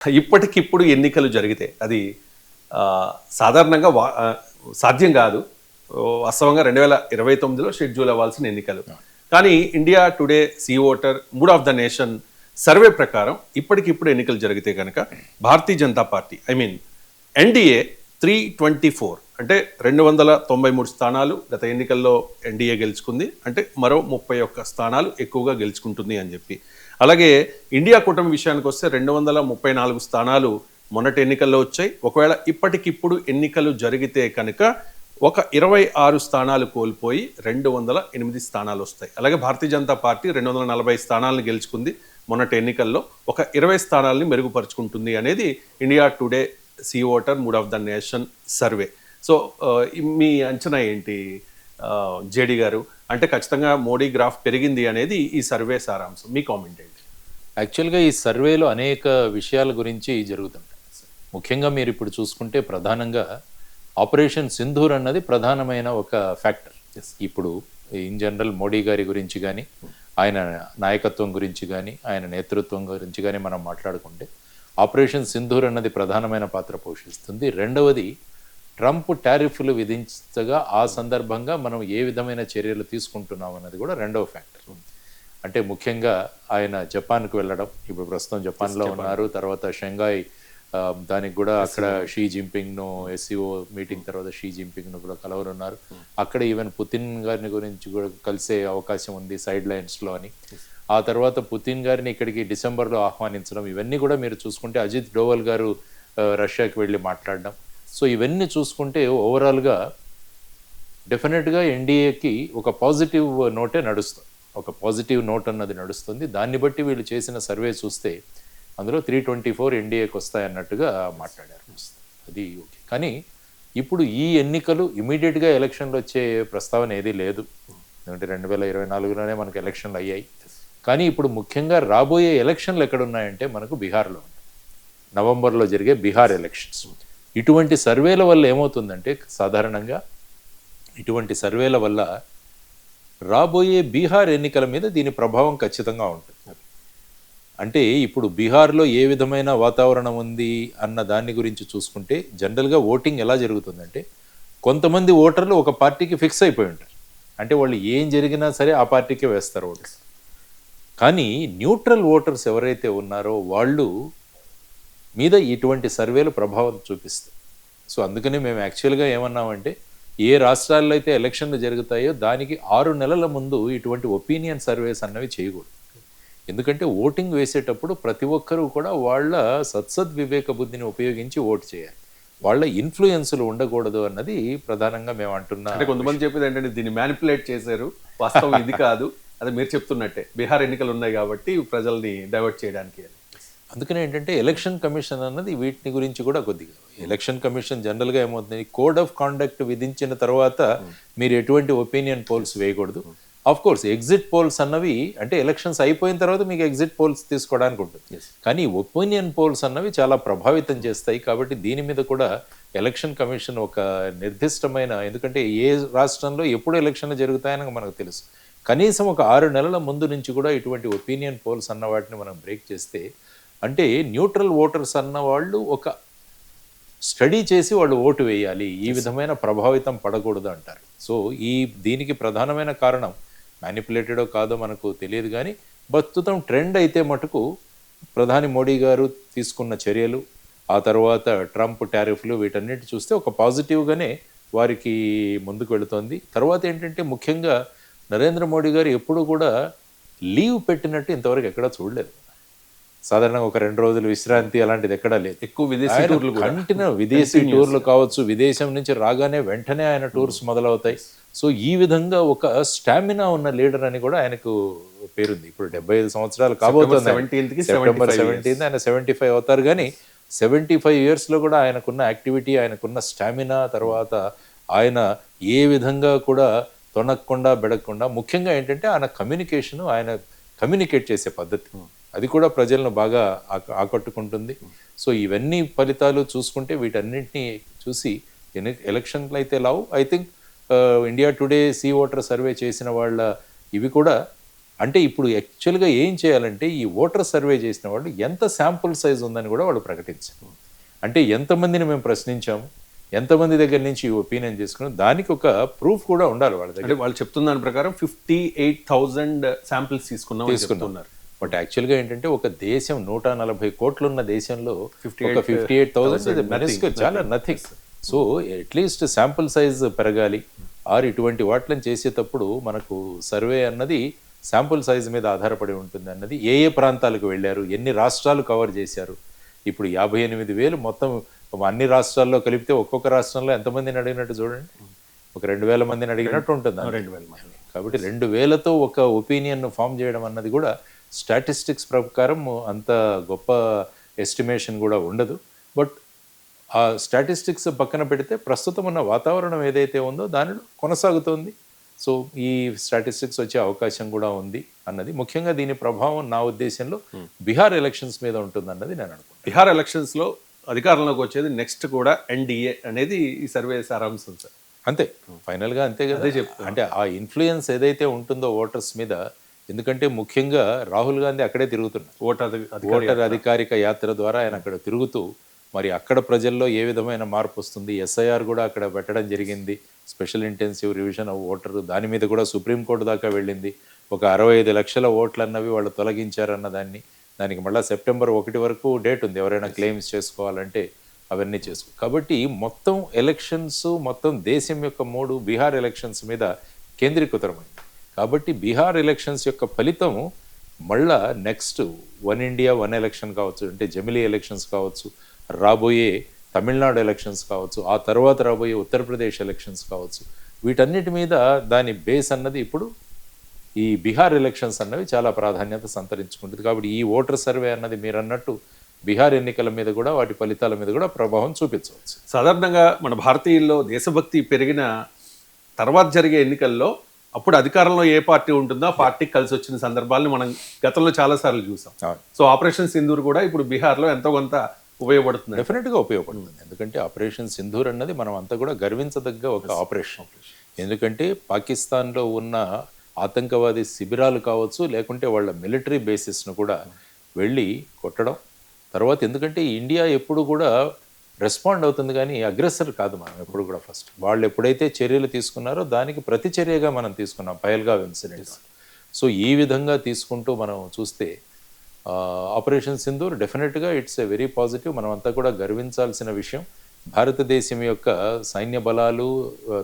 ఇప్పటికిప్పుడు ఎన్నికలు జరిగితే అది సాధారణంగా సాధ్యం కాదు. వాస్తవంగా రెండు వేల ఇరవై తొమ్మిదిలో షెడ్యూల్ అవ్వాల్సిన ఎన్నికలు. కానీ India Today C voter mood of the nation survey ప్రకారం ఇప్పటికిప్పుడు ఎన్నికలు జరిగితే కనుక Bharatiya Janata party I mean NDA three twenty four అంటే రెండు వందల తొంభై మూడు స్థానాలు గత ఎన్నికల్లో ఎన్డీఏ గెలుచుకుంది అంటే మరో ముప్పై ఒక్క స్థానాలు ఎక్కువగా గెలుచుకుంటుంది అని చెప్పి అలాగే ఇండియా కూటమి విషయానికి వస్తే రెండు వందల ముప్పై నాలుగు స్థానాలు మొన్నటి ఎన్నికల్లో వచ్చాయి. ఒకవేళ ఇప్పటికిప్పుడు ఎన్నికలు జరిగితే కనుక ఒక ఇరవై ఆరు స్థానాలు కోల్పోయి రెండు వందల ఎనిమిది స్థానాలు వస్తాయి. అలాగే భారతీయ జనతా పార్టీ రెండు వందల నలభై స్థానాలను గెలుచుకుంది మొన్నటి ఎన్నికల్లో. ఒక ఇరవై స్థానాలని మెరుగుపరుచుకుంటుంది అనేది India Today C voter mood of the nation survey. So మీ అంచనా ఏంటి జేడి గారు? అంటే ఖచ్చితంగా మోడీ గ్రాఫ్ పెరిగింది అనేది ఈ సర్వే సారాంశం. మీ కామెంట్ ఏంటి? యాక్చువల్గా ఈ సర్వేలో అనేక విషయాల గురించి జరుగుతుంటాయి. ముఖ్యంగా మీరు ఇప్పుడు చూసుకుంటే ప్రధానంగా ఆపరేషన్ సింధూర్ అన్నది ప్రధానమైన ఒక ఫ్యాక్టర్. ఇప్పుడు ఇన్ జనరల్ మోడీ గారి గురించి కానీ ఆయన నాయకత్వం గురించి కానీ ఆయన నేతృత్వం గురించి కానీ మనం మాట్లాడుకుంటే ఆపరేషన్ సింధూర్ అన్నది ప్రధానమైన పాత్ర పోషిస్తుంది. రెండవది ట్రంప్ టారిఫ్లు విధించగా ఆ సందర్భంగా మనం ఏ విధమైన చర్యలు తీసుకుంటున్నాం అన్నది కూడా రెండవ ఫ్యాక్టర్. అంటే ముఖ్యంగా ఆయన జపాన్కు వెళ్ళడం. ఇప్పుడు ప్రస్తుతం జపాన్లో ఉన్నారు. తర్వాత షంఘాయ్ దానికి కూడా అక్కడ షీ జింపింగ్ను ఎస్సీఓ మీటింగ్ తర్వాత షీ జింపింగ్ను కూడా కలవరున్నారు. అక్కడ ఈవెన్ పుతిన్ గారిని గురించి కూడా కలిసే అవకాశం ఉంది సైడ్ లైన్స్లో అని. ఆ తర్వాత పుతిన్ గారిని ఇక్కడికి డిసెంబర్లో ఆహ్వానించడం ఇవన్నీ కూడా మీరు చూసుకుంటే అజిత్ డోవల్ గారు రష్యాకి వెళ్ళి మాట్లాడడం. సో ఇవన్నీ చూసుకుంటే ఓవరాల్గా డెఫినెట్గా ఎన్డీఏకి ఒక పాజిటివ్ నోటే నడుస్తుంది. ఒక పాజిటివ్ నోట్ అన్నది నడుస్తుంది. దాన్ని బట్టి వీళ్ళు చేసిన సర్వే చూస్తే అందులో త్రీ ట్వంటీ ఫోర్ ఎన్డీఏకి వస్తాయన్నట్టుగా మాట్లాడారు. అది ఓకే. కానీ ఇప్పుడు ఈ ఎన్నికలు ఇమీడియట్గా ఎలక్షన్లు వచ్చే ప్రస్తావన ఏదీ లేదు. ఎందుకంటే రెండు వేల ఇరవై నాలుగులోనే మనకు ఎలక్షన్లు అయ్యాయి. కానీ ఇప్పుడు ముఖ్యంగా రాబోయే ఎలక్షన్లు ఎక్కడున్నాయంటే మనకు బీహార్లో ఉన్నాయి. నవంబర్లో జరిగే బీహార్ ఎలక్షన్స్. ఇటువంటి సర్వేల వల్ల ఏమవుతుందంటే సాధారణంగా ఇటువంటి సర్వేల వల్ల రాబోయే బీహార్ ఎన్నికల మీద దీని ప్రభావం ఖచ్చితంగా ఉంటుంది. అంటే ఇప్పుడు బీహార్లో ఏ విధమైన వాతావరణం ఉంది అన్న దాని గురించి చూసుకుంటే జనరల్గా ఓటింగ్ ఎలా జరుగుతుందంటే కొంతమంది ఓటర్లు ఒక పార్టీకి ఫిక్స్ అయిపోయి ఉంటారు. అంటే వాళ్ళు ఏం జరిగినా సరే ఆ పార్టీకే వేస్తారు ఓటర్స్ కానీ న్యూట్రల్ ఓటర్స్ ఎవరైతే ఉన్నారో వాళ్ళు మీద ఇటువంటి సర్వేలు ప్రభావం చూపిస్తాయి. సో అందుకని మేము యాక్చువల్గా ఏమన్నామంటే ఏ రాష్ట్రాల్లో అయితే ఎలక్షన్లు జరుగుతాయో దానికి ఆరు నెలల ముందు ఇటువంటి ఒపీనియన్ సర్వేస్ అన్నవి చేయకూడదు. ఎందుకంటే ఓటింగ్ వేసేటప్పుడు ప్రతి ఒక్కరూ కూడా వాళ్ళ సత్సద్ వివేక బుద్ధిని ఉపయోగించి ఓటు చేయాలి. వాళ్ళ ఇన్ఫ్లుయెన్స్లు ఉండకూడదు అన్నది ప్రధానంగా మేము అంటున్నా అంటే కొంతమంది చెప్పేది ఏంటంటే దీన్ని మ్యానిపులేట్ చేశారు వాస్తవం ఇది కాదు అది మీరు చెప్తున్నట్టే. బీహార్ ఎన్నికలు ఉన్నాయి కాబట్టి ప్రజల్ని డైవర్ట్ చేయడానికి. అని. అందుకని ఏంటంటే ఎలక్షన్ కమిషన్ అన్నది వీటిని గురించి కూడా కొద్దిగా ఎలక్షన్ కమిషన్ జనరల్గా ఏమవుతుంది? కోడ్ ఆఫ్ కాండక్ట్ విధించిన తర్వాత మీరు ఎటువంటి ఒపీనియన్ పోల్స్ వేయకూడదు. ఆఫ్ కోర్స్ ఎగ్జిట్ పోల్స్ అన్నవి అంటే ఎలక్షన్స్ అయిపోయిన తర్వాత మీకు ఎగ్జిట్ పోల్స్ తీసుకోవడానికి ఉంటుంది. కానీ ఒపీనియన్ పోల్స్ అన్నవి చాలా ప్రభావితం చేస్తాయి కాబట్టి దీని మీద కూడా ఎలక్షన్ కమిషన్ ఒక నిర్దిష్టమైన ఎందుకంటే ఏ రాష్ట్రంలో ఎప్పుడు ఎలక్షన్లు జరుగుతాయని మనకు తెలుసు. కనీసం ఒక ఆరు నెలల ముందు నుంచి కూడా ఇటువంటి ఒపీనియన్ పోల్స్ అన్న వాటిని మనం బ్రేక్ చేస్తే అంటే న్యూట్రల్ ఓటర్స్ అన్న వాళ్ళు ఒక స్టడీ చేసి వాళ్ళు ఓటు వేయాలి. ఈ విధమైన ప్రభావితం పడకూడదు అంటారు. సో ఈ దీనికి ప్రధానమైన కారణం మ్యానిపులేటెడో కాదో మనకు తెలియదు కానీ ప్రస్తుతం ట్రెండ్ అయితే మటుకు ప్రధాని మోడీ గారు తీసుకున్న చర్యలు ఆ తర్వాత ట్రంప్ టారిఫ్లు వీటన్నిటి చూస్తే ఒక పాజిటివ్గానే వారికి ముందుకు వెళుతోంది. తర్వాత ఏంటంటే ముఖ్యంగా నరేంద్ర మోడీ గారు ఎప్పుడు కూడా లీవ్ పెట్టినట్టు ఇంతవరకు ఎక్కడా చూడలేదు. సాధారణంగా ఒక రెండు రోజులు విశ్రాంతి అలాంటిది ఎక్కడా లేదు. ఎక్కువ విదేశీ టూర్లు కంటిన్యూ విదేశీ టూర్లు కావచ్చు విదేశం నుంచి రాగానే వెంటనే ఆయన టూర్స్ మొదలవుతాయి. సో ఈ విధంగా ఒక స్టామినా ఉన్న లీడర్ అని కూడా ఆయనకు పేరుంది. ఇప్పుడు డెబ్బై ఐదు సంవత్సరాలు కాబోతుంది 17th కి సెప్టెంబర్ 75 సెవెంటీన్త్ ఆయన సెవెంటీ ఫైవ్ అవుతారు. కానీ సెవెంటీ ఫైవ్ ఇయర్స్లో కూడా ఆయనకున్న యాక్టివిటీ ఆయనకున్న స్టామినా తర్వాత ఆయన ఏ విధంగా కూడా తొనక్కుండా బెడకుండా ముఖ్యంగా ఏంటంటే ఆయన కమ్యూనికేషన్ ఆయన కమ్యూనికేట్ చేసే పద్ధతి. అది కూడా ప్రజలను బాగా ఆక- ఆకట్టుకుంటుంది. సో ఇవన్నీ ఫలితాలు చూసుకుంటే వీటన్నింటినీ చూసి ఎలక్షన్లు అయితే లావు. I think India Today C voter survey చేసిన వాళ్ళ ఇవి కూడా అంటే ఇప్పుడు యాక్చువల్గా ఏం చేయాలంటే ఈ ఓటర్ సర్వే చేసిన వాళ్ళు ఎంత శాంపుల్ సైజ్ ఉందని కూడా వాళ్ళు ప్రకటించారు. అంటే ఎంతమందిని మేము ప్రశ్నించాము ఎంతమంది దగ్గర నుంచి ఒపీనియన్ చేసుకున్నాం దానికి ఒక ప్రూఫ్ కూడా ఉండాలి వాళ్ళ దగ్గర. వాళ్ళు చెప్తున్న దాని ప్రకారం ఫిఫ్టీ ఎయిట్ థౌజండ్ శాంపిల్స్ తీసుకున్నాం. చెప్తున్నారు. బట్ యాక్చువల్గా ఏంటంటే ఒక దేశం నూట నలభై కోట్లు ఉన్న దేశంలో ఒక ఫిఫ్టీ ఎయిట్ థౌసండ్ చాలా nothing so at least sample size పెరగాలి. ఆర్ ఇటువంటి వాటిని చేసేటప్పుడు మనకు సర్వే అన్నది శాంపుల్ సైజ్ మీద ఆధారపడి ఉంటుంది అన్నది ఏ ఏ ప్రాంతాలకు వెళ్ళారు ఎన్ని రాష్ట్రాలు కవర్ చేశారు. ఇప్పుడు యాభై ఎనిమిది వేలు మొత్తం అన్ని రాష్ట్రాల్లో కలిపితే ఒక్కొక్క రాష్ట్రంలో ఎంతమందిని అడిగినట్టు చూడండి. ఒక రెండు వేల మందిని అడిగినట్టు ఉంటుంది రెండు వేల మంది. కాబట్టి రెండు వేలతో ఒక ఒపీనియన్ ఫామ్ చేయడం అన్నది కూడా స్టాటిస్టిక్స్ ప్రకారం అంత గొప్ప ఎస్టిమేషన్ కూడా ఉండదు. బట్ ఆ స్టాటిస్టిక్స్ పక్కన పెడితే ప్రస్తుతం ఉన్న వాతావరణం ఏదైతే ఉందో దానిలో కొనసాగుతోంది. సో ఈ స్టాటిస్టిక్స్ వచ్చే అవకాశం కూడా ఉంది అన్నది. ముఖ్యంగా దీని ప్రభావం నా ఉద్దేశంలో బీహార్ ఎలక్షన్స్ మీద ఉంటుంది అన్నది నేను అనుకుంటున్నాను. బీహార్ ఎలక్షన్స్లో అధికారంలోకి వచ్చేది నెక్స్ట్ కూడా ఎన్డీఏ అనేది ఈ సర్వే సారాంశం సార్. అంతే. ఫైనల్గా అంతే కదా. అంటే ఆ ఇన్ఫ్లుయెన్స్ ఏదైతే ఉంటుందో ఓటర్స్ మీద ఎందుకంటే ముఖ్యంగా రాహుల్ గాంధీ అక్కడే తిరుగుతున్నారు ఓటర్ ఓటర్ అధికారిక యాత్ర ద్వారా ఆయన అక్కడ తిరుగుతూ మరి అక్కడ ప్రజల్లో ఏ విధమైన మార్పు వస్తుంది? ఎస్ఐఆర్ కూడా అక్కడ పెట్టడం జరిగింది. Special intensive revision of voter దాని మీద కూడా సుప్రీంకోర్టు దాకా వెళ్ళింది. ఒక అరవై ఐదు లక్షల ఓట్లు అన్నవి వాళ్ళు తొలగించారన్న దాన్ని. దానికి మళ్ళీ సెప్టెంబర్ ఒకటి వరకు డేట్ ఉంది. ఎవరైనా క్లెయిమ్స్ చేసుకోవాలంటే అవన్నీ చేసుకో. కాబట్టి మొత్తం ఎలక్షన్స్ మొత్తం దేశం యొక్క మూడు బీహార్ ఎలక్షన్స్ మీద కేంద్రీకృతమైంది. కాబట్టి బీహార్ ఎలక్షన్స్ యొక్క ఫలితం మళ్ళా next one India one election కావచ్చు అంటే జమిలీ ఎలక్షన్స్ కావచ్చు రాబోయే తమిళనాడు ఎలక్షన్స్ కావచ్చు ఆ తర్వాత రాబోయే ఉత్తరప్రదేశ్ ఎలక్షన్స్ కావచ్చు. వీటన్నిటి మీద దాని బేస్ అన్నది ఇప్పుడు ఈ బీహార్ ఎలక్షన్స్ అన్నవి చాలా ప్రాధాన్యత సంతరించుకుంటుంది. కాబట్టి ఈ ఓటర్ సర్వే అన్నది మీరు అన్నట్టు బీహార్ ఎన్నికల మీద కూడా వాటి ఫలితాల మీద కూడా ప్రభావం చూపించవచ్చు. సాధారణంగా మన భారతీయుల్లో దేశభక్తి పెరిగిన తర్వాత జరిగే ఎన్నికల్లో అప్పుడు అధికారంలో ఏ పార్టీ ఉంటుందో ఆ పార్టీ కలిసి వచ్చిన సందర్భాలను మనం గతంలో చాలా సార్లు చూసాం. సో ఆపరేషన్ సింధూర్ కూడా ఇప్పుడు బీహార్లో ఎంతో కొంత ఉపయోగపడుతుంది. డెఫినెట్గా ఉపయోగపడుతుంది. ఎందుకంటే ఆపరేషన్ సింధూర్ అన్నది మనం అంతా కూడా గర్వించదగ్గ ఒక ఆపరేషన్. ఎందుకంటే పాకిస్తాన్లో ఉన్న ఆతంకవాది శిబిరాలు కావచ్చు లేకుంటే వాళ్ళ మిలిటరీ బేసిస్ను కూడా వెళ్ళి కొట్టడం. తర్వాత ఎందుకంటే ఇండియా ఎప్పుడు కూడా రెస్పాండ్ అవుతుంది కానీ అగ్రెసర్ కాదు మనం ఎప్పుడు కూడా ఫస్ట్. వాళ్ళు ఎప్పుడైతే చర్యలు తీసుకున్నారో దానికి ప్రతి చర్యగా మనం తీసుకున్నాం పయల్గా ఇన్సిడెంట్. సో ఈ విధంగా తీసుకుంటూ మనం చూస్తే ఆపరేషన్ సింధూర్ డెఫినెట్గా ఇట్స్ ఎ వెరీ పాజిటివ్. మనం అంతా కూడా గర్వించాల్సిన విషయం. భారతదేశం యొక్క సైన్య బలాలు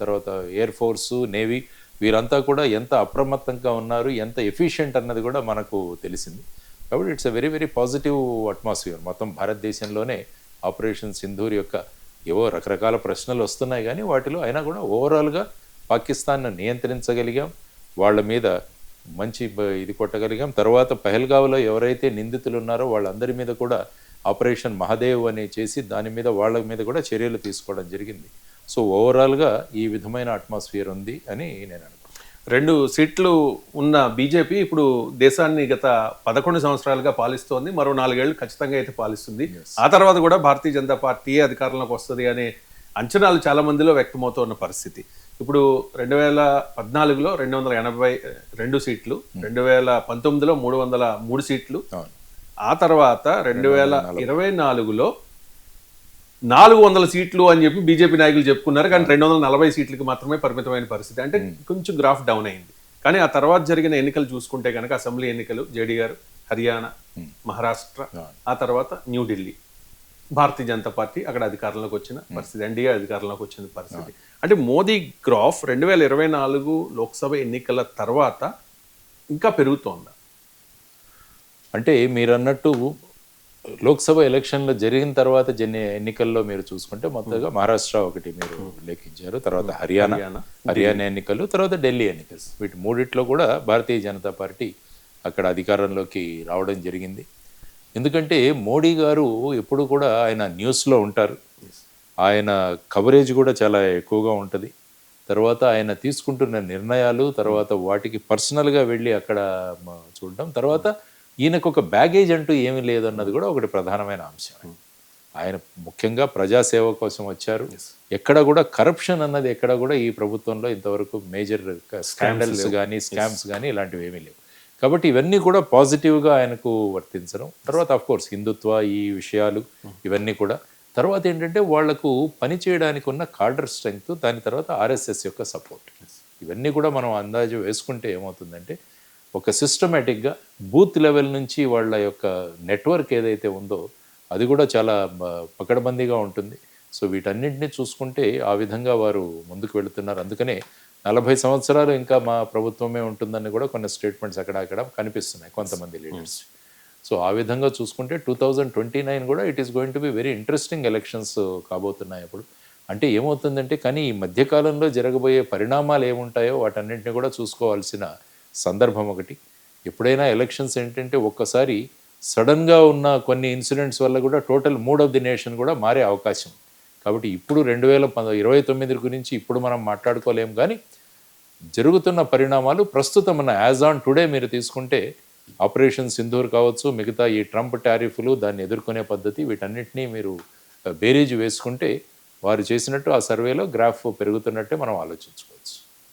తర్వాత ఎయిర్ ఫోర్సు నేవీ వీరంతా కూడా ఎంత అప్రమత్తంగా ఉన్నారు ఎంత ఎఫిషియెంట్ అన్నది కూడా మనకు తెలిసింది. కాబట్టి it's a very very positive atmosphere. మొత్తం భారతదేశంలోనే ఆపరేషన్ సింధూర్ యొక్క ఏవో రకరకాల ప్రశ్నలు వస్తున్నాయి కానీ వాటిలో అయినా కూడా ఓవరాల్గా పాకిస్తాన్ను నియంత్రించగలిగాం. వాళ్ళ మీద మంచి బ- ఇది కొట్టగలిగాం. తర్వాత పహల్గావ్లో ఎవరైతే నిందితులు ఉన్నారో వాళ్ళందరి మీద కూడా ఆపరేషన్ మహాదేవ్ అని చేసి దాని మీద వాళ్ళ మీద కూడా చర్యలు తీసుకోవడం జరిగింది. సో ఓవరాల్గా ఈ విధమైన అట్మాస్ఫియర్ ఉంది అని నేను అనుకుంటున్నాను. రెండు సీట్లు ఉన్న బీజేపీ ఇప్పుడు దేశాన్ని గత పదకొండు సంవత్సరాలుగా పాలిస్తోంది మరో నాలుగేళ్ళు ఖచ్చితంగా అయితే పాలిస్తుంది. ఆ తర్వాత కూడా భారతీయ జనతా పార్టీ అధికారంలోకి వస్తుంది అనే అంచనాలు చాలా మందిలో వ్యక్తమవుతున్న పరిస్థితి. ఇప్పుడు రెండు వేల పద్నాలుగులో రెండు వందల ఎనభై రెండు సీట్లు రెండు వేల పంతొమ్మిదిలో మూడు వందల మూడు సీట్లు. ఆ తర్వాత రెండు వేల ఇరవై నాలుగులో నాలుగు వందల సీట్లు అని చెప్పి బీజేపీ నాయకులు చెప్పుకున్నారు కానీ రెండు వందల నలభై సీట్లకి మాత్రమే పరిమితమైన పరిస్థితి. అంటే కొంచెం గ్రాఫ్ డౌన్ అయింది. కానీ ఆ తర్వాత జరిగిన ఎన్నికలు చూసుకుంటే కనుక అసెంబ్లీ ఎన్నికలు జేడీ గారు హర్యానా మహారాష్ట్ర ఆ. తర్వాత న్యూఢిల్లీ భారతీయ జనతా పార్టీ అక్కడ అధికారంలోకి వచ్చిన పరిస్థితి ఎన్డీఏ అధికారంలోకి వచ్చిన పరిస్థితి. అంటే మోదీ గ్రాఫ్ రెండు వేల ఇరవై నాలుగు లోక్సభ ఎన్నికల తర్వాత ఇంకా పెరుగుతోందా. అంటే మీరు అన్నట్టు లోక్సభ ఎలక్షన్లు జరిగిన తర్వాత జన్ని ఎన్నికల్లో మీరు చూసుకుంటే మొత్తంగా మహారాష్ట్ర ఒకటి మీరు ఉల్లేఖించారు తర్వాత హర్యానా. హర్యానా. ఎన్నికలు తర్వాత ఢిల్లీ ఎన్నికలు. వీటి మూడిట్లో కూడా భారతీయ జనతా పార్టీ అక్కడ అధికారంలోకి రావడం జరిగింది. ఎందుకంటే మోడీ గారు ఎప్పుడు కూడా ఆయన న్యూస్లో ఉంటారు. ఆయన కవరేజ్ కూడా చాలా ఎక్కువగా ఉంటుంది. తర్వాత ఆయన తీసుకుంటున్న నిర్ణయాలు తర్వాత వాటికి పర్సనల్గా వెళ్ళి అక్కడ చూడడం తర్వాత ఈయనకు ఒక బ్యాగేజ్ అంటూ ఏమీ లేదన్నది కూడా ఒకటి ప్రధానమైన అంశం. ఆయన ముఖ్యంగా ప్రజాసేవ కోసం వచ్చారు. ఎక్కడ కూడా కరప్షన్ అన్నది ఎక్కడ కూడా ఈ ప్రభుత్వంలో ఇంతవరకు మేజర్ స్కాండల్స్ కానీ స్కామ్స్ కానీ ఇలాంటివి ఏమీ లేవు. కాబట్టి ఇవన్నీ కూడా పాజిటివ్గా ఆయనకు వర్తించడం. తర్వాత ఆఫ్ కోర్స్ హిందుత్వ ఈ విషయాలు ఇవన్నీ కూడా. తర్వాత ఏంటంటే వాళ్ళకు పని చేయడానికి ఉన్న కార్డర్ స్ట్రెంగ్త్ దాని తర్వాత ఆర్ఎస్ఎస్ యొక్క సపోర్ట్. ఇవన్నీ కూడా మనం అందాజు వేసుకుంటే ఏమవుతుందంటే ఒక సిస్టమేటిక్గా బూత్ లెవెల్ నుంచి వాళ్ళ యొక్క నెట్వర్క్ ఏదైతే ఉందో అది కూడా చాలా పకడ్బందీగా ఉంటుంది. సో వీటన్నింటినీ చూసుకుంటే ఆ విధంగా వారు ముందుకు వెళుతున్నారు. అందుకనే నలభై సంవత్సరాలు ఇంకా మా ప్రభుత్వమే ఉంటుందని కూడా కొన్ని స్టేట్మెంట్స్ అక్కడ అక్కడ కనిపిస్తున్నాయి కొంతమంది లీడర్స్ సో ఆ విధంగా చూసుకుంటే టూ థౌజండ్ ట్వంటీ నైన్ కూడా it is going to be very interesting elections కాబోతున్నాయి అప్పుడు. అంటే ఏమవుతుందంటే కానీ ఈ మధ్యకాలంలో జరగబోయే పరిణామాలు ఏముంటాయో వాటన్నింటిని కూడా చూసుకోవాల్సిన సందర్భం ఒకటి. ఎప్పుడైనా ఎలక్షన్స్ ఏంటంటే ఒక్కసారి సడన్గా ఉన్న కొన్ని ఇన్సిడెంట్స్ వల్ల కూడా total mood of the nation కూడా మారే అవకాశం. కాబట్టి ఇప్పుడు రెండు వేల పంద ఇరవై తొమ్మిది గురించి ఇప్పుడు మనం మాట్లాడుకోలేము కానీ జరుగుతున్న పరిణామాలు ప్రస్తుతం ఉన్న యాజ్ ఆన్ టుడే మీరు తీసుకుంటే ఆపరేషన్ సింధూర్ కావచ్చు మిగతా ఈ ట్రంప్ టారిఫ్లు దాన్ని ఎదుర్కొనే పద్ధతి వీటన్నిటినీ మీరు బేరీజ్ వేసుకుంటే వారు చేసినట్టు ఆ సర్వేలో గ్రాఫ్ పెరుగుతున్నట్టే మనం ఆలోచించుకోవచ్చు.